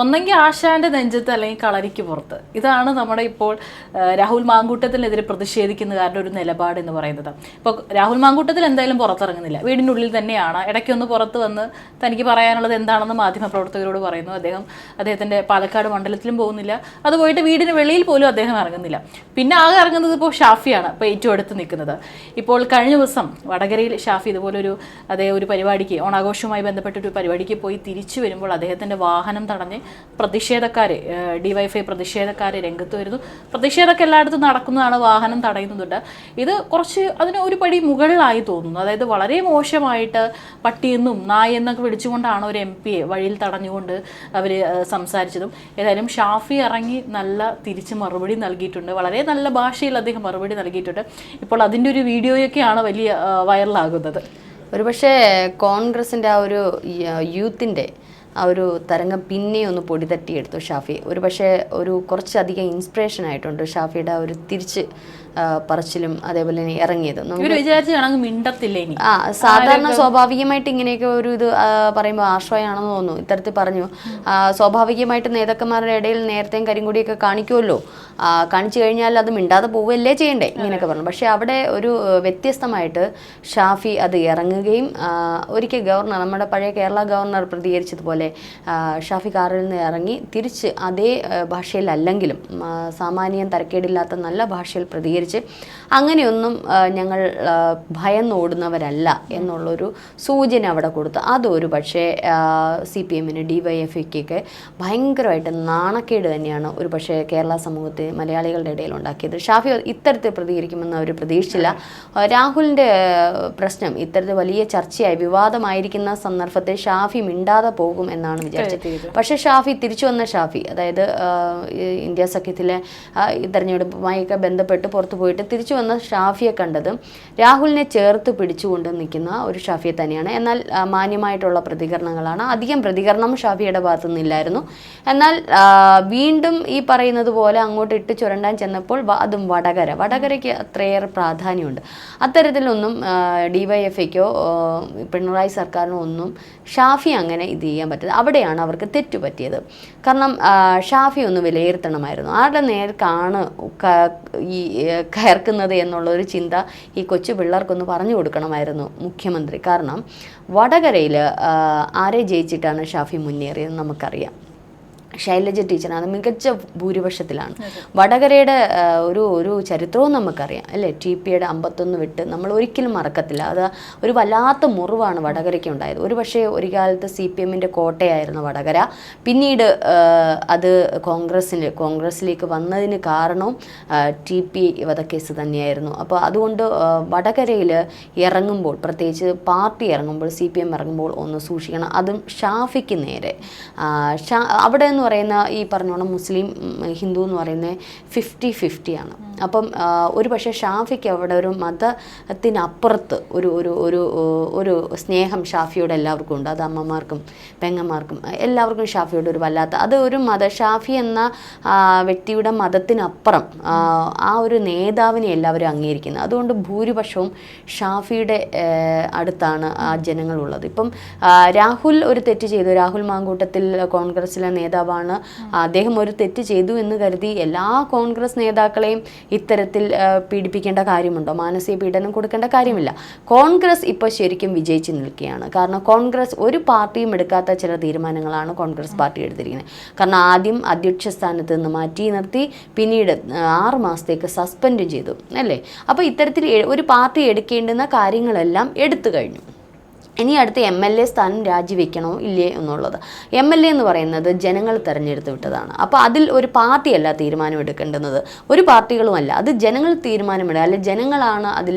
ഒന്നെങ്കിൽ ആശാന്റെ നെഞ്ചത്ത് അല്ലെങ്കിൽ കളരിക്ക് പുറത്ത്. ഇതാണ് നമ്മുടെ ഇപ്പോൾ രാഹുൽ മാങ്കൂട്ടത്തിനെതിരെ പ്രതിഷേധിക്കുന്നകാരുടെ ഒരു നിലപാട് എന്ന് പറയുന്നത്. ഇപ്പോൾ രാഹുൽ മാങ്കൂട്ടത്തിൽ എന്തായാലും പുറത്തിറങ്ങുന്നില്ല. വീടിനുള്ളിൽ തന്നെയാണ്. ഇടയ്ക്കൊന്ന് പുറത്ത് വന്ന് തനിക്ക് പറയാനുള്ളത് എന്താണെന്ന് മാധ്യമപ്രവർത്തകരോട് പറയുന്നു. അദ്ദേഹം അദ്ദേഹത്തിന്റെ പാലക്കാട് മണ്ഡലത്തിലും പോകുന്നില്ല. അത് പോയിട്ട് വീടിന് വെളിയിൽ പോലും അദ്ദേഹം ഇറങ്ങുന്നില്ല. പിന്നെ ആകെ ഇറങ്ങുന്നത് ഇപ്പോൾ ഷാഫിയാണ്. ഇപ്പോൾ ഏറ്റവും അടുത്ത് നിൽക്കുന്നത്. ഇപ്പോൾ കഴിഞ്ഞ ദിവസം വടകരയിൽ ഷാഫി ഇതുപോലൊരു അതേ ഒരു പരിപാടിക്ക് ഓണാഘോഷവുമായി ബന്ധപ്പെട്ട ഒരു പരിപാടിക്ക് പോയി തിരിച്ചു വരുമ്പോൾ അദ്ദേഹത്തിന്റെ വാഹനം തടഞ്ഞ് പ്രതിഷേധക്കാര് ഡിവൈഫൈ പ്രതിഷേധക്കാർ രംഗത്ത് വരുന്നു. പ്രതിഷേധമൊക്കെ എല്ലായിടത്തും നടക്കുന്നതാണ് വാഹനം തടയുന്നുണ്ട് ഇത് കുറച്ച് അതിന് ഒരു പടി മുകളിലായി തോന്നുന്നു. അതായത് വളരെ മോശമായിട്ട് പട്ടിയെന്നും നായെന്നൊക്കെ വിളിച്ചുകൊണ്ടാണ് ഒരു എം പിയെ വഴിയിൽ തടഞ്ഞുകൊണ്ട് അവർ സംസാരിച്ചതും. ഏതായാലും ഷാഫി ഇറങ്ങി നല്ല തിരിച്ച് മറുപടി നൽകിയിട്ടുണ്ട്. വളരെ നല്ല ഭാഷയിൽ അദ്ദേഹം മറുപടി നൽകിയിട്ടുണ്ട്. ഇപ്പോൾ അതിന്റെ ഒരു വീഡിയോയൊക്കെയാണ് വലിയ വൈറലാകുന്നത്. ഒരുപക്ഷെ കോൺഗ്രസിന്റെ ആ ഒരു യൂത്തിന്റെ ആ ഒരു തരംഗം പിന്നെ ഒന്ന് പൊടി തട്ടിയെടുത്തു ഷാഫി. ഒരു പക്ഷേ ഒരു കുറച്ചധികം ഇൻസ്പിറേഷൻ ആയിട്ടുണ്ട് ഷാഫിയുടെ ആ ഒരു തിരിച്ച് പറച്ചിലും അതേപോലെ തന്നെ ഇറങ്ങിയത്. മിണ്ടത്തില്ല ആ സാധാരണ സ്വാഭാവികമായിട്ട് ഇങ്ങനെയൊക്കെ ഒരു ഇത് പറയുമ്പോൾ ആശ്രയമാണെന്ന് തോന്നുന്നു. ഇത്തരത്തിൽ പറഞ്ഞു. സ്വാഭാവികമായിട്ട് നേതാക്കന്മാരുടെ ഇടയിൽ നേരത്തെയും കരിങ്കൊടിയൊക്കെ കാണിക്കുമല്ലോ കാണിച്ചു കഴിഞ്ഞാൽ അത് മിണ്ടാതെ പോവുകയല്ലേ ചെയ്യണ്ടേ? ഇങ്ങനെയൊക്കെ പറഞ്ഞു. പക്ഷേ അവിടെ ഒരു വ്യത്യസ്തമായിട്ട് ഷാഫി അത് ഇറങ്ങുകയും ഒരിക്കൽ ഗവർണർ നമ്മുടെ പഴയ കേരള ഗവർണർ പ്രതികരിച്ചതുപോലെ ഷാഫി കാറിൽ നിന്ന് ഇറങ്ങി തിരിച്ച് അതേ ഭാഷയിലല്ലെങ്കിലും സാമാന്യം തരക്കേടില്ലാത്ത നല്ല ഭാഷയിൽ പ്രതികരിച്ച് അങ്ങനെയൊന്നും ഞങ്ങൾ ഭയന്നോടുന്നവരല്ല എന്നുള്ളൊരു സൂചന അവിടെ കൊടുത്തു. അതൊരു പക്ഷേ സി പി എമ്മിന് ഡി വൈ എഫ് ഒക്കെ ഭയങ്കരമായിട്ട് നാണക്കേട് തന്നെയാണ് ഒരു പക്ഷേ കേരള സമൂഹത്തെ മലയാളികളുടെ ഇടയിൽ ഉണ്ടാക്കിയത്. ഷാഫി ഇത്തരത്തിൽ പ്രതികരിക്കുമെന്ന് അവർ പ്രതീക്ഷിച്ചില്ല. രാഹുലിന്റെ പ്രശ്നം ഇത്തരത്തിൽ വലിയ ചർച്ചയായി വിവാദമായിരിക്കുന്ന സന്ദർഭത്തെ ഷാഫി മിണ്ടാതെ പോകും എന്നാണ് വിചാരിച്ചത്. പക്ഷേ ഷാഫി തിരിച്ചു വന്ന ഷാഫി അതായത് ഇന്ത്യ സഖ്യത്തിലെ തെരഞ്ഞെടുപ്പുമായൊക്കെ ബന്ധപ്പെട്ട് പുറത്തു പോയിട്ട് തിരിച്ചു വന്ന ഷാഫിയെ കണ്ടത് രാഹുലിനെ ചേർത്ത് പിടിച്ചുകൊണ്ട് നിൽക്കുന്ന ഒരു ഷാഫിയെ തന്നെയാണ്. എന്നാൽ മാന്യമായിട്ടുള്ള പ്രതികരണങ്ങളാണ്. അധികം പ്രതികരണം ഷാഫിയുടെ ഭാഗത്തു നിന്നില്ലായിരുന്നു. എന്നാൽ വീണ്ടും ഈ പറയുന്നത് പോലെ അങ്ങോട്ട് ഇട്ട് ചുരണ്ടാൻ ചെന്നപ്പോൾ അതും വടകര. വടകരയ്ക്ക് അത്രയേറെ പ്രാധാന്യമുണ്ട്. അത്തരത്തിലൊന്നും ഡിവൈഎഫ്ഐക്കോ പിണറായി സർക്കാരിനോ ഒന്നും ഷാഫി അങ്ങനെ ഇത് ചെയ്യാൻ പറ്റില്ല. അവിടെയാണ് അവർക്ക് തെറ്റുപറ്റിയത് കാരണം ഷാഫി ഒന്ന് വിലയിരുത്തണമായിരുന്നു. ആരുടെ നേർക്കാണ് ഈ കയർക്കുന്നത് എന്നുള്ളൊരു ചിന്ത ഈ കൊച്ചു പിള്ളേർക്കൊന്ന് പറഞ്ഞു കൊടുക്കണമായിരുന്നു മുഖ്യമന്ത്രി. കാരണം വടകരയിൽ ആരെ ജയിച്ചിട്ടാണ് ഷാഫി മുന്നേറിയത് നമുക്കറിയാം. ശൈലജ ടീച്ചറാണ് മികച്ച ഭൂരിപക്ഷത്തിലാണ്. വടകരയുടെ ഒരു ഒരു ചരിത്രവും നമുക്കറിയാം. അല്ലേ? ടി പിയുടെ അമ്പത്തൊന്ന് വിട്ട് നമ്മൾ ഒരിക്കലും മറക്കത്തില്ല. അത് ഒരു വല്ലാത്ത മുറിവാണ് വടകരയ്ക്ക് ഉണ്ടായത്. ഒരു പക്ഷേ ഒരു കാലത്ത് സി പി എമ്മിന്റെ കോട്ടയായിരുന്നു വടകര. പിന്നീട് അത് കോൺഗ്രസിന് കോൺഗ്രസിലേക്ക് വന്നതിന് കാരണവും ടി പി വധക്കേസ് തന്നെയായിരുന്നു. അപ്പോൾ അതുകൊണ്ട് വടകരയിൽ ഇറങ്ങുമ്പോൾ പ്രത്യേകിച്ച് പാർട്ടി ഇറങ്ങുമ്പോൾ സി പി എം ഇറങ്ങുമ്പോൾ ഒന്ന് സൂക്ഷിക്കണം. അതും ഷാഫിക്ക് നേരെ. ഷാ അവിടെ എന്ന് പറയുന്ന ഈ പറഞ്ഞോണം മുസ്ലിം ഹിന്ദു എന്ന് പറയുന്നത് ഫിഫ്റ്റി ഫിഫ്റ്റിയാണ് അപ്പം ഒരു പക്ഷേ ഷാഫിക്ക് അവിടെ ഒരു മതത്തിനപ്പുറത്ത് ഒരു ഒരു ഒരു ഒരു സ്നേഹം ഷാഫിയോട് എല്ലാവർക്കും ഉണ്ട്. അത് അമ്മമാർക്കും പെങ്ങന്മാർക്കും എല്ലാവർക്കും ഷാഫിയോട് ഒരു വല്ലാത്ത അത് ഒരു മത ഷാഫി എന്ന വ്യക്തിയുടെ മതത്തിനപ്പുറം ആ, ഒരു നേതാവിനെ എല്ലാവരും അംഗീകരിക്കുന്നത്. അതുകൊണ്ട് ഭൂരിപക്ഷവും ഷാഫിയുടെ അടുത്താണ് ആ ജനങ്ങളുള്ളത്. ഇപ്പം രാഹുൽ ഒരു തെറ്റ് ചെയ്തു. രാഹുൽ മാങ്കൂട്ടത്തിൽ കോൺഗ്രസിലെ നേതാവാണ് അദ്ദേഹം ഒരു തെറ്റ് ചെയ്തു എന്ന് കരുതി എല്ലാ കോൺഗ്രസ് നേതാക്കളെയും ഇത്തരത്തിൽ പീഡിപ്പിക്കേണ്ട കാര്യമുണ്ടോ? മാനസിക പീഡനം കൊടുക്കേണ്ട കാര്യമില്ല. കോൺഗ്രസ് ഇപ്പോൾ ശരിക്കും വിജയിച്ചു നിൽക്കുകയാണ്. കാരണം കോൺഗ്രസ് ഒരു പാർട്ടിയും എടുക്കാത്ത ചില തീരുമാനങ്ങളാണ് കോൺഗ്രസ് പാർട്ടി എടുത്തിരിക്കുന്നത്. കാരണം ആദ്യം അധ്യക്ഷ സ്ഥാനത്ത് നിന്ന് മാറ്റി നിർത്തി പിന്നീട് ആറ് മാസത്തേക്ക് സസ്പെൻഡ് ചെയ്തു. അല്ലേ? അപ്പോൾ ഇത്തരത്തിൽ ഒരു പാർട്ടി എടുക്കേണ്ടുന്ന കാര്യങ്ങളെല്ലാം എടുത്തു കഴിഞ്ഞു. ഇനി അടുത്ത എം എൽ എ സ്ഥാനം രാജിവെക്കണോ ഇല്ലേ എന്നുള്ളത്. എം എൽ എ എന്ന് പറയുന്നത് ജനങ്ങൾ തെരഞ്ഞെടുത്ത് വിട്ടതാണ്. അപ്പോൾ അതിൽ ഒരു പാർട്ടിയല്ല തീരുമാനം എടുക്കേണ്ടുന്നത്. ഒരു പാർട്ടികളുമല്ല. അത് ജനങ്ങൾ തീരുമാനമിടുക അല്ലെ ജനങ്ങളാണ് അതിൽ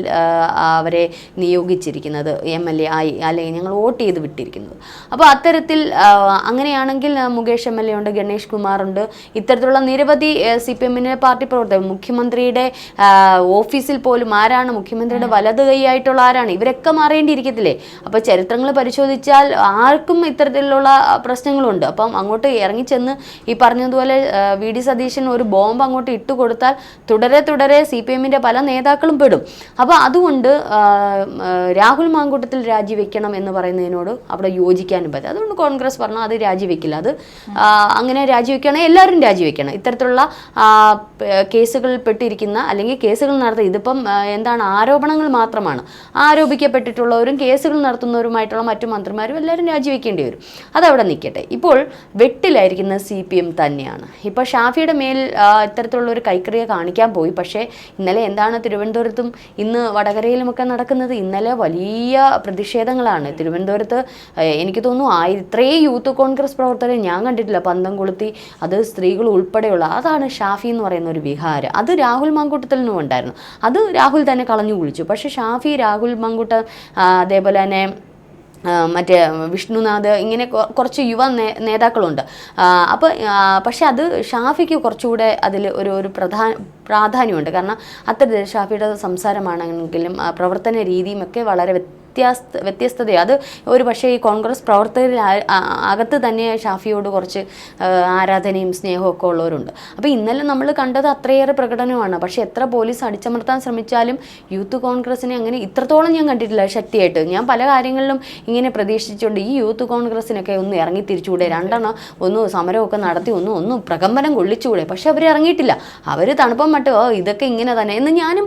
അവരെ നിയോഗിച്ചിരിക്കുന്നത്. എം എൽ എ ആയി അല്ലെങ്കിൽ ഞങ്ങൾ വോട്ട് ചെയ്ത് വിട്ടിരിക്കുന്നത്. അപ്പോൾ അത്തരത്തിൽ അങ്ങനെയാണെങ്കിൽ മുകേഷ് എം എൽ എ ഉണ്ട് ഗണേഷ് കുമാർ ഉണ്ട്. ഇത്തരത്തിലുള്ള നിരവധി സി പി എമ്മിന്റെ പാർട്ടി പ്രവർത്തകർ മുഖ്യമന്ത്രിയുടെ ഓഫീസിൽ പോലും ആരാണ് മുഖ്യമന്ത്രിയുടെ വലത് കൈയായിട്ടുള്ള ആരാണ്? ഇവരൊക്കെ മാറേണ്ടിയിരിക്കത്തില്ലേ? അപ്പോൾ ചരിത്രങ്ങൾ പരിശോധിച്ചാൽ ആർക്കും ഇത്തരത്തിലുള്ള പ്രശ്നങ്ങളുണ്ട്. അപ്പം അങ്ങോട്ട് ഇറങ്ങിച്ചെന്ന് ഈ പറഞ്ഞതുപോലെ വി. ഡി. സതീശൻ ഒരു ബോംബ് അങ്ങോട്ട് ഇട്ട് കൊടുത്താൽ തുടരെ തുടരെ സി പി എമ്മിന്റെ പല നേതാക്കളും പെടും. അപ്പോൾ അതുകൊണ്ട് രാഹുൽ മാങ്കൂട്ടത്തിൽ രാജിവെക്കണം എന്ന് പറയുന്നതിനോട് അവിടെ യോജിക്കാനും പറ്റും അതുകൊണ്ട് കോൺഗ്രസ് പറഞ്ഞു അത് രാജിവെക്കില്ല. അത് അങ്ങനെ രാജിവെക്കുകയാണെങ്കിൽ എല്ലാവരും രാജിവെക്കണം. ഇത്തരത്തിലുള്ള കേസുകളിൽ പെട്ടിരിക്കുന്ന അല്ലെങ്കിൽ കേസുകൾ നടത്തി ഇതിപ്പം എന്താണ് ആരോപണങ്ങൾ മാത്രമാണ്. ആരോപിക്കപ്പെട്ടിട്ടുള്ളവരും കേസുകൾ നടത്തുന്നവരുമായിട്ടുള്ള മറ്റു മന്ത്രിമാരും എല്ലാവരും രാജിവെക്കേണ്ടി വരും. അതവിടെ നിൽക്കട്ടെ. ഇപ്പോൾ വെട്ടിലായിരിക്കുന്ന സി പി എം തന്നെയാണ്. ഇപ്പോൾ ഷാഫിയുടെ മേൽ ഇത്തരത്തിലുള്ള ഒരു കൈക്രിയ കാണിക്കാൻ പോയി. പക്ഷേ ഇന്നലെ എന്താണ് തിരുവനന്തപുരത്തും ഇന്ന് വടകരയിലുമൊക്കെ നടക്കുന്നത്? ഇന്നലെ വലിയ പ്രതിഷേധങ്ങളാണ്. തിരുവനന്തപുരത്ത് എനിക്ക് തോന്നുന്നു ആ ഇത്രയും യൂത്ത് കോൺഗ്രസ് പ്രവർത്തകരെ ഞാൻ കണ്ടിട്ടില്ല. പന്തം കൊളുത്തി അത് സ്ത്രീകൾ ഉൾപ്പെടെയുള്ള അതാണ് ഷാഫി എന്ന് പറയുന്ന ഒരു വിഹാരം. അത് രാഹുൽ മാങ്കൂട്ടത്തിനും ഉണ്ടായിരുന്നു. അത് രാഹുൽ തന്നെ കളഞ്ഞു കുളിച്ചു. പക്ഷേ ഷാഫി രാഹുൽ മാങ്കൂട്ടം അതേപോലെ തന്നെ മറ്റേ വിഷ്ണുനാഥ് ഇങ്ങനെ കുറച്ച് യുവ നേതാക്കളുണ്ട്. അപ്പോൾ പക്ഷെ അത് ഷാഫിക്ക് കുറച്ചുകൂടെ അതിൽ ഒരു ഒരു പ്രധാന പ്രാധാന്യമുണ്ട്. കാരണം അത്തരത്തിൽ ഷാഫിയുടെ സംസാരമാണെങ്കിലും പ്രവർത്തന രീതിയും ഒക്കെ വളരെ വ്യത്യാസ്ത വ്യത്യസ്തതയാണ് അത് ഒരു പക്ഷേ ഈ കോൺഗ്രസ് പ്രവർത്തകരിൽ അകത്ത് തന്നെ ഷാഫിയോട് കുറച്ച് ആരാധനയും സ്നേഹവും ഒക്കെ ഉള്ളവരുണ്ട്. അപ്പോൾ ഇന്നലെ നമ്മൾ കണ്ടത് അത്രയേറെ പ്രകടനമാണ്. പക്ഷേ എത്ര പോലീസ് അടിച്ചമർത്താൻ ശ്രമിച്ചാലും യൂത്ത് കോൺഗ്രസിനെ അങ്ങനെ ഇത്രത്തോളം ഞാൻ കണ്ടിട്ടില്ല ശക്തിയായിട്ട്. ഞാൻ പല കാര്യങ്ങളിലും ഇങ്ങനെ പ്രതീക്ഷിച്ചുകൊണ്ട് ഈ യൂത്ത് കോൺഗ്രസിനൊക്കെ ഒന്ന് ഇറങ്ങി തിരിച്ചുകൂടെ. രണ്ടെണ്ണം ഒന്ന് സമരമൊക്കെ നടത്തി ഒന്ന് ഒന്ന് പ്രകമ്പനം കൊള്ളിച്ചുകൂടെ. പക്ഷെ അവർ ഇറങ്ങിയിട്ടില്ല. അവർ തണുപ്പം മട്ടോ "ഓ, ഇതൊക്കെ ഇങ്ങനെ തന്നെ. എന്ന് ഞാനും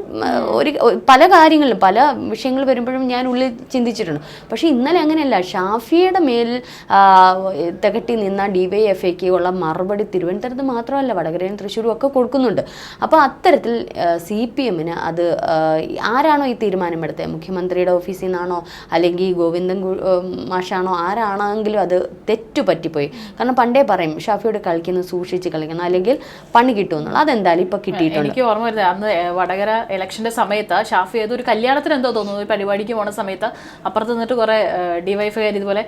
ഒരു പല കാര്യങ്ങളിലും പല വിഷയങ്ങൾ വരുമ്പോഴും ഞാൻ ഉള്ളിൽ ചിന്തിച്ചിട്ടുണ്ട്. പക്ഷേ ഇന്നലെ അങ്ങനെയല്ല. ഷാഫിയുടെ മേൽ തകട്ടി നിന്ന ഡി വൈ എഫ് ഐക്ക് ഉള്ള മറുപടി തിരുവനന്തപുരത്ത് മാത്രമല്ല വടകരയും തൃശ്ശൂരും ഒക്കെ കൊടുക്കുന്നുണ്ട്. അപ്പോൾ അത്തരത്തിൽ സി പി എമ്മിന് അത് ആരാണോ ഈ തീരുമാനമെടുത്തത്? മുഖ്യമന്ത്രിയുടെ ഓഫീസിൽ നിന്നാണോ? അല്ലെങ്കിൽ ഗോവിന്ദൻ മാഷാണോ? ആരാണെങ്കിലും അത് തെറ്റു പറ്റിപ്പോയി കാരണം പണ്ടേ പറയും ഷാഫിയോട് കളിക്കുന്നത് സൂക്ഷിച്ച് കളിക്കണം അല്ലെങ്കിൽ പണി കിട്ടുമെന്നുള്ളത്. അതെന്തായാലും ഇപ്പൊ കിട്ടിയിട്ടുണ്ട്. എനിക്ക് ഓർമ്മ വരുന്നത് അന്ന് വടകര ഇലക്ഷന്റെ സമയത്ത് ഷാഫി ഏതൊരു കല്യാണത്തിന് എന്തോ തോന്നുന്നു ഒരു പരിപാടിക്ക് പോണ സമയത്ത് അപ്പുറത്ത് നിന്നിട്ട് കുറെ ഡിവൈഫുകാർ ഇതുപോലെ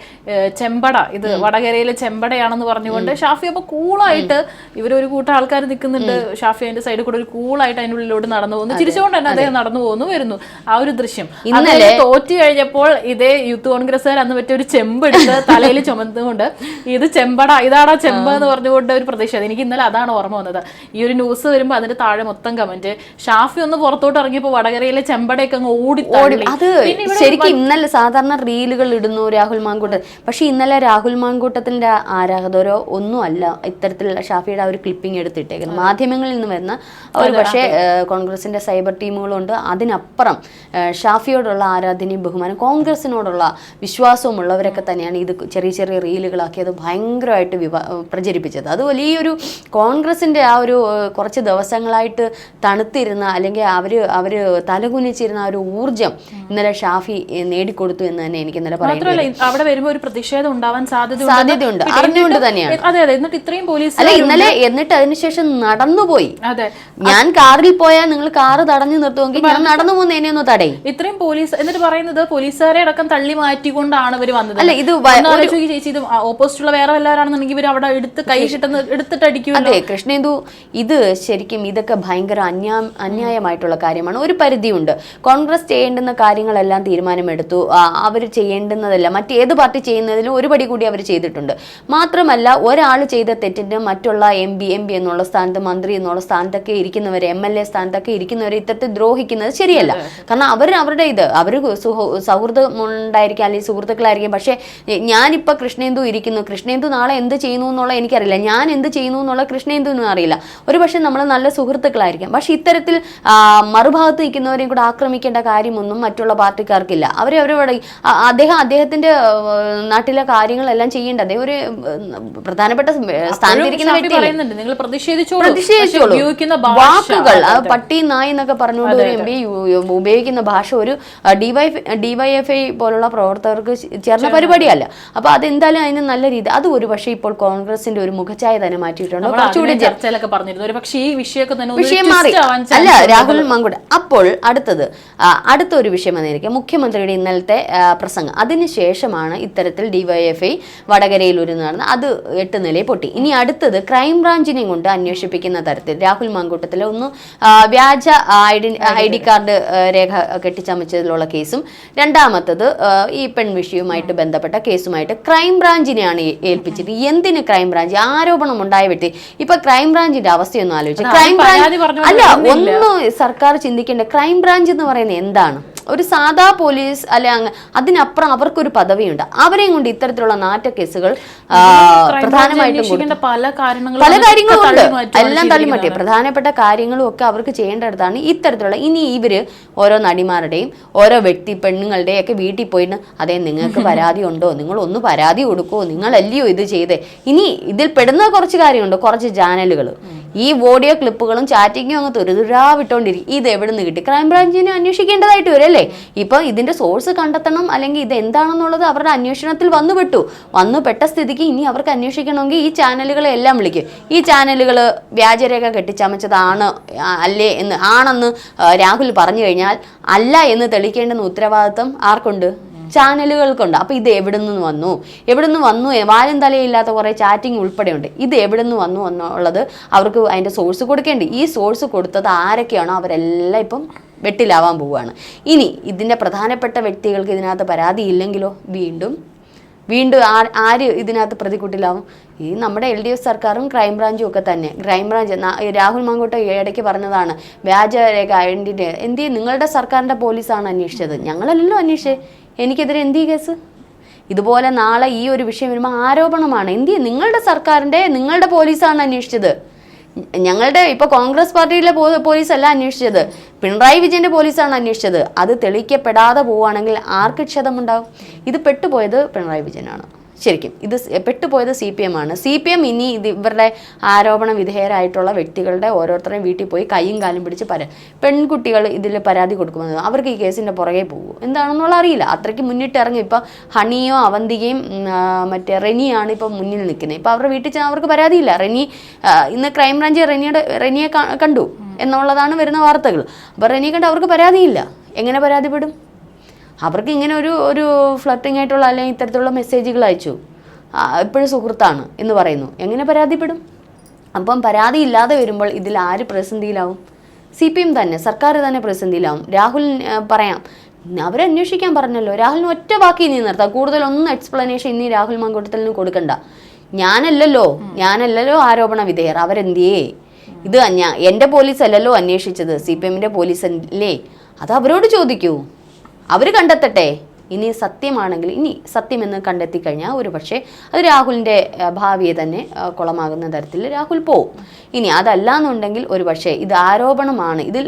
ചെമ്പട ഇത് വടകരയിലെ ചെമ്പടയാണെന്ന് പറഞ്ഞുകൊണ്ട് ഷാഫി അപ്പൊ കൂളായിട്ട് ഇവരൊരു കൂട്ടം ആൾക്കാർ നിൽക്കുന്നുണ്ട്. ഷാഫി അതിന്റെ സൈഡിൽ കൂടെ ഒരു കൂളായിട്ട് അതിന്റെ ഉള്ളിലോട്ട് നടന്നു പോകുന്നു. ചിരിച്ചുകൊണ്ട് തന്നെ അദ്ദേഹം നടന്നു പോകുന്നു വരുന്നു. ആ ഒരു ദൃശ്യം. ഇന്നലെ തോറ്റു കഴിഞ്ഞപ്പോൾ ഇതേ യൂത്ത് കോൺഗ്രസ്സുകാർ അന്ന് പറ്റിയ ഒരു ചെമ്പെടുത്ത് തലയിൽ ചുമന്നുകൊണ്ട് ഇത് ചെമ്പട ഇതാടാ ചെമ്പ എന്ന് പറഞ്ഞുകൊണ്ട് ഒരു പ്രതിഷേധം എനിക്ക് ഇന്നലെ അതാണ് ഓർമ്മ വന്നത്. ഈ ഒരു ന്യൂസ് വരുമ്പോൾ അതിന്റെ താഴെ മൊത്തം കമന്റ് ഷാഫി ഒന്ന് പുറത്തോട്ട് ഇറങ്ങിയപ്പോൾ വടകരയിലെ ചെമ്പടയൊക്കെ അങ്ങ് ഓടി ഓടി. അത് ശരിക്കും ഇന്നലെ സാധാരണ റീലുകൾ ഇടുന്നു രാഹുൽ മാങ്കൂട്ടൻ പക്ഷെ ഇന്നലെ രാഹുൽ മാങ്കൂട്ടത്തിന്റെ ആരാധകരോ ഒന്നും അല്ല ഇത്തരത്തിലുള്ള ഷാഫിയുടെ ആ ഒരു ക്ലിപ്പിംഗ് എടുത്തിട്ടേക്കുന്നത്. മാധ്യമങ്ങളിൽ നിന്ന് വരുന്ന ഒരു പക്ഷേ കോൺഗ്രസിന്റെ സൈബർ ടീമുകളുണ്ട്. അതിനപ്പുറം ഷാഫിയോടുള്ള ആരാധനയും ബഹുമാനം കോൺഗ്രസിനോടുള്ള വിശ്വാസവും ഉള്ളവരൊക്കെ തന്നെയാണ് ഇത് ചെറിയ ചെറിയ റീലുകളാക്കി അത് ഭയങ്കരമായിട്ട് വിവ പ്രചരിപ്പിച്ചത്. അത് വലിയൊരു കോൺഗ്രസിന്റെ ആ ഒരു കുറച്ച് ദിവസങ്ങളായിട്ട് തണുത്തിരുന്ന അല്ലെങ്കിൽ അവർ അവർ തലകുനിച്ചിരുന്ന ആ ഒരു ഊർജം ഇന്നലെ ഷാഫി നേടിക്കൊടുത്തു എന്ന് തന്നെ എനിക്ക് ഇന്നലെ മാത്രമല്ല അവിടെ വരുമ്പോൾ ഒരു പ്രതിഷേധം ഉണ്ടാവാൻ സാധ്യത സാധ്യതയുണ്ട്. അറിഞ്ഞുകൊണ്ട് തന്നെയാണ്. അതെ അതെ എന്നിട്ട് ഇത്രയും പോലീസ് അല്ല ഇന്നലെ എന്നിട്ട് അതിനുശേഷം നടന്നുപോയി. അതെ. ഞാൻ കാറിൽ പോയാൽ നിങ്ങൾ കാറ് തടഞ്ഞു നിർത്തുമെങ്കിൽ ഞാൻ നടന്നു പോകുന്നതിനെ ഒന്ന് തടയും. ഇത്രയും പോലീസ് എന്നിട്ട് പറയുന്നത് പോലീസുകാരെ അടക്കം തള്ളി മാറ്റിക്കൊണ്ടാണ് ഇവർ വന്നത്. അല്ല ഇത് ചേച്ചി ഇത് ഓപ്പോസിറ്റുള്ള വേറെ വല്ലവരാണെന്നുണ്ടെങ്കിൽ ഇവർ അവിടെ എടുത്ത് കൈ കിട്ടുന്ന എടുത്തിട്ട് അടിക്കും അതെ കൃഷ്ണേന്ദു ഇത് ശരിക്കും ഇതൊക്കെ ഭയങ്കര അന്യാ അന്യായമായിട്ടുള്ള കാര്യമാണ്. ഒരു പരിധിയുണ്ട്. കോൺഗ്രസ് ചെയ്യേണ്ടുന്ന കാര്യങ്ങളെല്ലാം തീരുമാനമെടുത്തു അവർ ചെയ്യേണ്ടുന്നതല്ല. മറ്റേത് പാർട്ടി ചെയ്യുന്നതിലും ഒരുപടി കൂടി അവർ ചെയ്തിട്ടുണ്ട്. മാത്രമല്ല ഒരാൾ ചെയ്ത തെറ്റിന് മറ്റുള്ള എം പി എം പി എന്നുള്ള സ്ഥാനത്ത് മന്ത്രി എന്നുള്ള സ്ഥാനത്തൊക്കെ ഇരിക്കുന്നവരെ എം എൽ എ സ്ഥാനത്തൊക്കെ ഇരിക്കുന്നവരെ ഇത്തരത്തിൽ ദ്രോഹിക്കുന്നത് ശരിയല്ല. കാരണം അവർ അവരുടെ ഇത്. അവർ സൗഹൃദം ഉണ്ടായിരിക്കാം അല്ലെങ്കിൽ സുഹൃത്തുക്കളായിരിക്കും. പക്ഷേ ഞാനിപ്പോൾ കൃഷ്ണേന്ദു ഇരിക്കുന്നു. കൃഷ്ണേന്ദു നാളെ എന്ത് ചെയ്യുന്നു എന്നുള്ള എനിക്കറിയില്ല. ഞാൻ എന്ത് ചെയ്യുന്നു എന്നുള്ള കൃഷ്ണേന്ദുവിനും അറിയില്ല. ഒരു പക്ഷേ നമ്മൾ നല്ല സുഹൃത്തുക്കളായിരിക്കാം. പക്ഷേ ഇത്തരത്തിൽ മറുഭാഗത്ത് നിൽക്കുന്നവരെയും കൂടെ ആക്രമിക്കേണ്ട കാര്യമൊന്നും മറ്റുള്ള പാർട്ടിക്കാർക്കില്ല. അവരെ അവരുടെ അദ്ദേഹം അദ്ദേഹത്തിന്റെ നാട്ടിലെ കാര്യങ്ങളെല്ലാം ചെയ്യേണ്ട. അദ്ദേഹം ഒരു പ്രധാനപ്പെട്ട സ്ഥാനത്തിരിക്കുന്ന നിങ്ങൾ പ്രതിഷേധിച്ചോളൂ. വാക്കുകൾ പട്ടി നായ് എന്നൊക്കെ പറഞ്ഞുകൊണ്ട് ഒരു എം പി ഉപയോഗിക്കുന്ന ഭാഷ ഒരു ഡിവൈ ഡിവൈഎഫ്ഐ പോലുള്ള പ്രവർത്തകർക്ക് ചേർന്ന പരിപാടിയല്ല. അപ്പൊ അതെന്തായാലും അതിന് നല്ല രീതി അത് ഒരു പക്ഷേ ഇപ്പോൾ കോൺഗ്രസിന്റെ ഒരു മുഖച്ഛായ തന്നെ മാറ്റിയിട്ടുണ്ട്. കുറച്ചുകൂടി ചർച്ചയിലൊക്കെ പറഞ്ഞിരുന്നു. ഒരു പക്ഷേ ഈ വിഷയമൊക്കെ തന്നെ വിഷയം മാറി. അല്ല രാഹുൽ മങ്കുട അപ്പോൾ അടുത്തത് അടുത്ത ഒരു വിഷയം എന്നായിരിക്കും മുഖ്യമന്ത്രി മുഖ്യമന്ത്രിയുടെ ഇന്നലത്തെ പ്രസംഗം. അതിനുശേഷമാണ് ഇത്തരത്തിൽ ഡിവൈഎഫ്ഐ വടകരയിൽ ഒരു നടന്ന് അത് എട്ട് നിലയിൽ പൊട്ടി. ഇനി അടുത്തത് ക്രൈംബ്രാഞ്ചിനെയും കൊണ്ട് അന്വേഷിപ്പിക്കുന്ന തരത്തിൽ രാഹുൽ മാങ്കൂട്ടത്തിലെ ഒന്ന് വ്യാജ ഐഡി ഐ ഡി കാർഡ് രേഖ കെട്ടിച്ചമച്ചതിലുള്ള കേസും രണ്ടാമത്തത് ഈ ഈ പെൺവിഷയവുമായിട്ട് ബന്ധപ്പെട്ട കേസുമായിട്ട് ക്രൈംബ്രാഞ്ചിനെയാണ് ഏൽപ്പിച്ചത്. എന്തിന് ക്രൈംബ്രാഞ്ച് ആരോപണം ഉണ്ടായ വ്യക്തി. ഇപ്പൊ ക്രൈംബ്രാഞ്ചിന്റെ അവസ്ഥയൊന്നും ആലോചിച്ചു. ക്രൈംബ്രാഞ്ച് അല്ല ഒന്ന് സർക്കാർ ചിന്തിക്കേണ്ട ക്രൈംബ്രാഞ്ച് എന്ന് പറയുന്നത് എന്താണ്? ഒരു സാധാ പോലീസ് അല്ലെ അങ്ങ് അതിനപ്പുറം അവർക്കൊരു പദവിയുണ്ട്. അവരെയും കൊണ്ട് ഇത്തരത്തിലുള്ള നാറ്റ കേസുകൾ പ്രധാനമായിട്ടും പല കാര്യങ്ങളും പല കാര്യങ്ങളും ഉണ്ട്. എല്ലാം തള്ളി മാറ്റി പ്രധാനപ്പെട്ട കാര്യങ്ങളും ഒക്കെ അവർക്ക് ചെയ്യേണ്ടതാണ് ഇത്തരത്തിലുള്ള ഇനി ഇവർ ഓരോ നടിമാരുടെയും ഓരോ വ്യക്തി പെണ്ണുങ്ങളുടെയും ഒക്കെ വീട്ടിൽ പോയിട്ട് അതെ നിങ്ങൾക്ക് പരാതി ഉണ്ടോ? നിങ്ങൾ ഒന്ന് പരാതി കൊടുക്കുമോ നിങ്ങളല്ലയോ ഇത് ചെയ്തേ? ഇനി ഇതിൽ പെടുന്ന കുറച്ച് കാര്യമുണ്ട്. കുറച്ച് ചാനലുകൾ ഈ ഓഡിയോ ക്ലിപ്പുകളും ചാറ്റിങ്ങും അങ്ങ് തുരുതുരാ വിട്ടോണ്ടിരിക്കും ഇത് എവിടെ നിന്ന് കിട്ടി ക്രൈംബ്രാഞ്ചിനെ അന്വേഷിക്കേണ്ടതായിട്ട് വരും അല്ലേ ഇപ്പൊ ഇതിന്റെ സോഴ്സ് കണ്ടെത്തണം അല്ലെങ്കിൽ ഇത് എന്താണെന്നുള്ളത് അവരുടെ അന്വേഷണത്തിൽ വന്നുപെട്ടു വന്നുപെട്ട സ്ഥിതിക്ക് ഇനി അവർക്ക് അന്വേഷിക്കണമെങ്കിൽ ഈ ചാനലുകളെ എല്ലാം വിളിക്കും. ഈ ചാനലുകൾ വ്യാജരേഖ കെട്ടിച്ചമച്ചതാണ് അല്ലേ എന്ന് ആണെന്ന് രാഹുൽ പറഞ്ഞു കഴിഞ്ഞാൽ അല്ല എന്ന് തെളിയിക്കേണ്ടുന്ന ഉത്തരവാദിത്വം ആർക്കുണ്ട്? ചാനലുകൾക്കുണ്ട് അപ്പോൾ ഇത് എവിടെ നിന്ന് വന്നു? എവിടെ നിന്ന് വന്നു? വാലും തലയില്ലാത്ത കുറേ ചാറ്റിംഗ് ഉൾപ്പെടെയുണ്ട്. ഇത് എവിടെ നിന്ന് വന്നു എന്നുള്ളത് അവർക്ക് അതിന്റെ സോഴ്സ് കൊടുക്കേണ്ടി. ഈ സോഴ്സ് കൊടുത്തത് ആരൊക്കെയാണോ അവരെല്ലാം ഇപ്പം വെട്ടിലാവാൻ പോവുകയാണ്. ഇനി ഇതിന്റെ പ്രധാനപ്പെട്ട വ്യക്തികൾക്ക് ഇതിനകത്ത് പരാതി ഇല്ലെങ്കിലോ? വീണ്ടും വീണ്ടും ആര് ഇതിനകത്ത് പ്രതികൂട്ടിലാവും? ഈ നമ്മുടെ എൽ ഡി എഫ് സർക്കാരും ക്രൈംബ്രാഞ്ചും ഒക്കെ തന്നെ. ക്രൈംബ്രാഞ്ച് രാഹുൽ മാങ്കോട്ട ഇടയ്ക്ക് പറഞ്ഞതാണ് വ്യാജരേഖ ഐഡന്റിറ്റി. എന്ത് നിങ്ങളുടെ സർക്കാരിന്റെ പോലീസാണ് അന്വേഷിച്ചത്. ഞങ്ങളല്ലല്ലോ അന്വേഷിച്ചത് എനിക്കെതിരെ എന്ത് ചെയ്യും കേസ്? ഇതുപോലെ നാളെ ഈ ഒരു വിഷയം വരുമ്പോൾ ആരോപണമാണ്. എന്ത് നിങ്ങളുടെ സർക്കാരിന്റെ നിങ്ങളുടെ പോലീസാണ് അന്വേഷിച്ചത്. ഞങ്ങളുടെ ഇപ്പൊ കോൺഗ്രസ് പാർട്ടിയിലെ പോലീസ് പോലീസല്ല അന്വേഷിച്ചത്. പിണറായി വിജയന്റെ പോലീസാണ് അന്വേഷിച്ചത്. അത് തെളിയിക്കപ്പെടാതെ പോവുകയാണെങ്കിൽ ആർക്ക് ക്ഷതമുണ്ടാവും? ഇത് പെട്ടുപോയത് പിണറായി വിജയനാണ്. ശരിക്കും ഇത് പെട്ടുപോയത് സി പി എം ആണ്. സി പി എം ഇനി ഇത് ഇവരുടെ ആരോപണ വിധേയരായിട്ടുള്ള വ്യക്തികളുടെ ഓരോരുത്തരെയും വീട്ടിൽ പോയി കൈയും കാലും പിടിച്ച് പര പെൺകുട്ടികൾ ഇതിൽ പരാതി കൊടുക്കുമെന്ന് അവർക്ക് ഈ കേസിന്റെ പുറകെ പോകും എന്താണെന്നുള്ള അറിയില്ല. അത്രയ്ക്ക് മുന്നിട്ട് ഇറങ്ങി ഇപ്പോൾ ഹണിയോ അവന്തികയും മറ്റേ റെനിയാണ് ഇപ്പോൾ മുന്നിൽ നിൽക്കുന്നത്. ഇപ്പോൾ അവരുടെ വീട്ടിൽ ചെന്നാൽ അവർക്ക് പരാതിയില്ല. റെനി ഇന്ന് ക്രൈംബ്രാഞ്ച് റെനിയുടെ റെനിയെ കണ്ടു എന്നുള്ളതാണ് വരുന്ന വാർത്തകൾ. അപ്പോൾ റെനിയെ കണ്ട് അവർക്ക് പരാതിയില്ല. എങ്ങനെ പരാതിപ്പെടും? അവർക്ക് ഇങ്ങനെ ഒരു ഒരു ഫ്ലട്ടിംഗ് ആയിട്ടുള്ള അല്ലെങ്കിൽ ഇത്തരത്തിലുള്ള മെസ്സേജുകൾ അയച്ചു. എപ്പോഴും സുഹൃത്താണ് എന്ന് പറയുന്നു. എങ്ങനെ പരാതിപ്പെടും? അപ്പം പരാതി ഇല്ലാതെ വരുമ്പോൾ ഇതിൽ ആര് പ്രതിസന്ധിയിലാവും സി പി എം തന്നെ സർക്കാർ തന്നെ പ്രതിസന്ധിയിലാവും രാഹുൽ പറയാം. അവരെ അവരന്വേഷിക്കാൻ പറഞ്ഞല്ലോ. രാഹുലിന് ഒറ്റ ബാക്കി നീ നിർത്താം. കൂടുതലൊന്നും എക്സ്പ്ലനേഷൻ ഇനി രാഹുൽ മങ്കൂട്ടത്തിന് കൊടുക്കണ്ട. ഞാനല്ലല്ലോ. ഞാനല്ലല്ലോ ആരോപണ വിധേയർ. അവരെന്തിയേ? ഇത് ഞാൻ എന്റെ പോലീസ് അല്ലല്ലോ അന്വേഷിച്ചത്. സി പി എമ്മിന്റെ പോലീസ് അല്ലേ അത് അവരോട് ചോദിക്കൂ. അവർ കണ്ടെത്തട്ടെ. ഇനി സത്യമാണെങ്കിൽ ഇനി സത്യമെന്ന് കണ്ടെത്തി കഴിഞ്ഞാൽ ഒരു പക്ഷേ അത് രാഹുലിന്റെ ഭാവിയെ തന്നെ കുളമാകുന്ന തരത്തിൽ രാഹുൽ പോവും. ഇനി അതല്ല എന്നുണ്ടെങ്കിൽ ഒരു പക്ഷേ ഇത് ആരോപണമാണ്. ഇതിൽ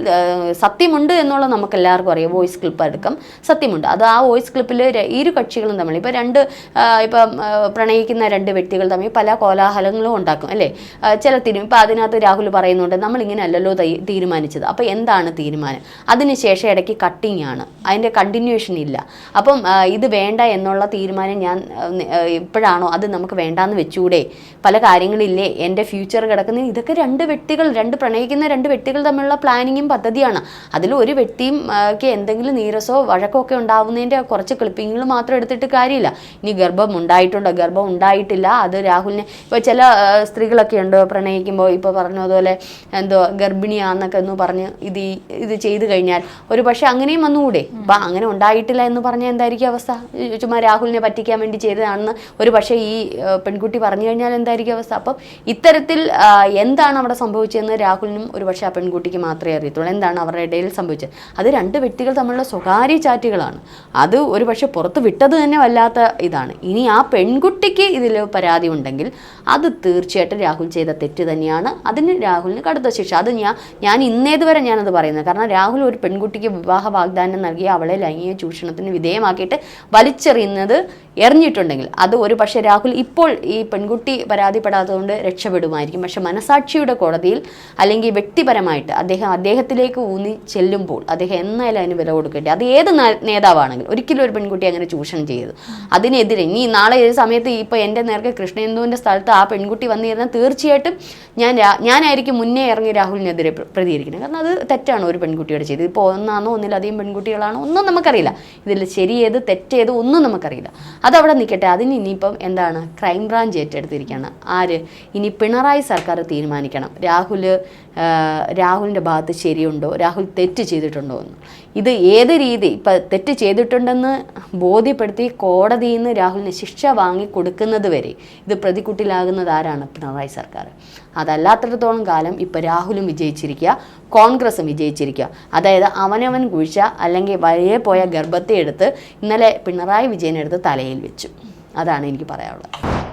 സത്യമുണ്ട് എന്നുള്ളത് നമുക്ക് എല്ലാവർക്കും അറിയാം. വോയിസ് ക്ലിപ്പ് അടക്കം സത്യമുണ്ട്. അത് ആ വോയിസ് ക്ലിപ്പിൽ ഇരു കക്ഷികളും തമ്മിൽ ഇപ്പോൾ രണ്ട് ഇപ്പം പ്രണയിക്കുന്ന രണ്ട് വ്യക്തികൾ തമ്മിൽ പല കോലാഹലങ്ങളും ഉണ്ടാക്കും അല്ലേ? ചില തീരും ഇപ്പം അതിനകത്ത് രാഹുൽ പറയുന്നുണ്ട് നമ്മളിങ്ങനെ അല്ലല്ലോ തീരുമാനിച്ചത്. അപ്പോൾ എന്താണ് തീരുമാനം? അതിനുശേഷം ഇടയ്ക്ക് കട്ടിങ് ആണ്. അതിന്റെ കണ്ടിന്യൂഷൻ ഇല്ല. അപ്പം ആ, ഇത് വേണ്ട എന്നുള്ള തീരുമാനം ഞാൻ ഇപ്പോഴാണോ അത് നമുക്ക് വേണ്ടാന്ന് വെച്ചൂടെ? പല കാര്യങ്ങളില്ലേ എന്റെ ഫ്യൂച്ചർ കിടക്കുന്ന ഇതൊക്കെ രണ്ട് വ്യക്തികൾ രണ്ട് പ്രണയിക്കുന്ന രണ്ട് വ്യക്തികൾ തമ്മിലുള്ള പ്ലാനിങ്ങും പദ്ധതിയാണ്. അതിൽ ഒരു വ്യക്തിയും എന്തെങ്കിലും നീരസോ വഴക്കോ ഒക്കെ ഉണ്ടാവുന്നതിന്റെ കുറച്ച് ക്ലിപ്പിങ്ങുകൾ മാത്രം എടുത്തിട്ട് കാര്യമില്ല. ഇനി ഗർഭം ഉണ്ടായിട്ടുണ്ടോ? ഗർഭം ഉണ്ടായിട്ടില്ല. അത് രാഹുലിനെ ഇപ്പോൾ ചില സ്ത്രീകളൊക്കെ ഉണ്ട് പ്രണയിക്കുമ്പോൾ ഇപ്പോൾ പറഞ്ഞതുപോലെ എന്തോ ഗർഭിണിയാന്നൊക്കെ ഒന്ന് പറഞ്ഞ് ഇത് ഇത് ചെയ്തു കഴിഞ്ഞാൽ. ഒരു പക്ഷേ അങ്ങനെയും വന്നുകൂടെ അപ്പം അങ്ങനെ ഉണ്ടായിട്ടില്ല എന്ന് പറഞ്ഞാൽ എന്തായിരിക്കും അവസ്ഥ? ചുമ്മാ രാഹുലിനെ പറ്റിക്കാൻ വേണ്ടി ചെയ്തതാണെന്ന് ഒരു പക്ഷേ ഈ പെൺകുട്ടി പറഞ്ഞു കഴിഞ്ഞാൽ എന്തായിരിക്കും അവസ്ഥ? അപ്പം ഇത്തരത്തിൽ എന്താണ് അവിടെ സംഭവിച്ചതെന്ന് രാഹുലിനും ഒരു പക്ഷേ ആ പെൺകുട്ടിക്ക് മാത്രമേ അറിയത്തുള്ളൂ. എന്താണ് അവരുടെ ഇടയിൽ സംഭവിച്ചത്? അത് രണ്ട് വ്യക്തികൾ തമ്മിലുള്ള സ്വകാര്യ ചാറ്റുകളാണ്. അത് ഒരു പക്ഷേ പുറത്ത് വിട്ടത് തന്നെ വല്ലാത്ത ഇതാണ്. ഇനി ആ പെൺകുട്ടിക്ക് ഇതിൽ പരാതി ഉണ്ടെങ്കിൽ അത് തീർച്ചയായിട്ടും രാഹുൽ ചെയ്ത തെറ്റ് തന്നെയാണ്. അതിന് രാഹുലിന് കടുത്ത ശിക്ഷ. അത് ഞാൻ ഞാൻ ഇന്നേതുവരെ ഞാനത് പറയുന്നത് കാരണം രാഹുൽ ഒരു പെൺകുട്ടിക്ക് വിവാഹ വാഗ്ദാനം നൽകി അവളെ ലൈംഗിക ചൂഷണത്തിന് വിധേയമാക്കിയിട്ട് വലിച്ചെറിയുന്നത് എറിഞ്ഞിട്ടുണ്ടെങ്കിൽ അത് ഒരു പക്ഷേ രാഹുൽ ഇപ്പോൾ ഈ പെൺകുട്ടി പരാതിപ്പെടാത്തതുകൊണ്ട് രക്ഷപ്പെടുമായിരിക്കും. പക്ഷെ മനസാക്ഷിയുടെ കോടതിയിൽ അല്ലെങ്കിൽ വ്യക്തിപരമായിട്ട് അദ്ദേഹം അദ്ദേഹത്തിലേക്ക് ഊന്നി ചെല്ലുമ്പോൾ അദ്ദേഹം എന്നായാലും അതിന് വില കൊടുക്കേണ്ടി അത് ഏത് നേതാവാണെങ്കിലും ഒരിക്കലും ഒരു പെൺകുട്ടി അങ്ങനെ ചൂഷണം ചെയ്തു അതിനെതിരെ ഇനി നാളെ ഏത് സമയത്ത് ഇപ്പോൾ എന്റെ നേർക്ക് കൃഷ്ണേന്ദുവിന്റെ സ്ഥലത്ത് ആ പെൺകുട്ടി വന്നിരുന്നാൽ തീർച്ചയായിട്ടും ഞാൻ ഞാനായിരിക്കും മുന്നേ ഇറങ്ങി രാഹുലിനെതിരെ പ്ര- പ്രതികരിക്കുന്നത്. കാരണം അത് തെറ്റാണ് ഒരു പെൺകുട്ടിയോട് ചെയ്ത് ഇപ്പോൾ ഒന്നാണോ ഒന്നിലധികം പെൺകുട്ടികളാണോ ഒന്നും നമുക്കറിയില്ല. ഇതിൽ ശരിയേത് തെറ്റേത് ഒന്നും നമുക്കറിയില്ല. അതവിടെ നിൽക്കട്ടെ. അതിന് ഇനിയിപ്പം എന്താണ്? ക്രൈംബ്രാഞ്ച് ഏറ്റെടുത്തിരിക്കുകയാണ്. ആര്? ഇനി പിണറായി സർക്കാർ തീരുമാനിക്കണം. രാഹുൽ രാഹുലിന്റെ ഭാഗത്ത് ശരിയുണ്ടോ? രാഹുൽ തെറ്റ് ചെയ്തിട്ടുണ്ടോ എന്ന്. ഇത് ഏത് രീതി? ഇപ്പം തെറ്റ് ചെയ്തിട്ടുണ്ടെന്ന് ബോധ്യപ്പെടുത്തി കോടതിയിൽ നിന്ന് രാഹുലിന് ശിക്ഷ വാങ്ങി കൊടുക്കുന്നത് വരെ ഇത് പ്രതിക്കുട്ടിലാകുന്നത് ആരാണ്? പിണറായി സർക്കാർ. അതല്ലാത്തിടത്തോളം കാലം ഇപ്പം രാഹുലും വിജയിച്ചിരിക്കുക കോൺഗ്രസും വിജയിച്ചിരിക്കുക. അതായത് അവനവൻ കുഴിച്ച അല്ലെങ്കിൽ വഴിയെ പോയ ഗർഭത്തെ എടുത്ത് ഇന്നലെ പിണറായി വിജയനെടുത്ത് തലയിൽ വെച്ചു. അതാണ് എനിക്ക് പറയാനുള്ളത്.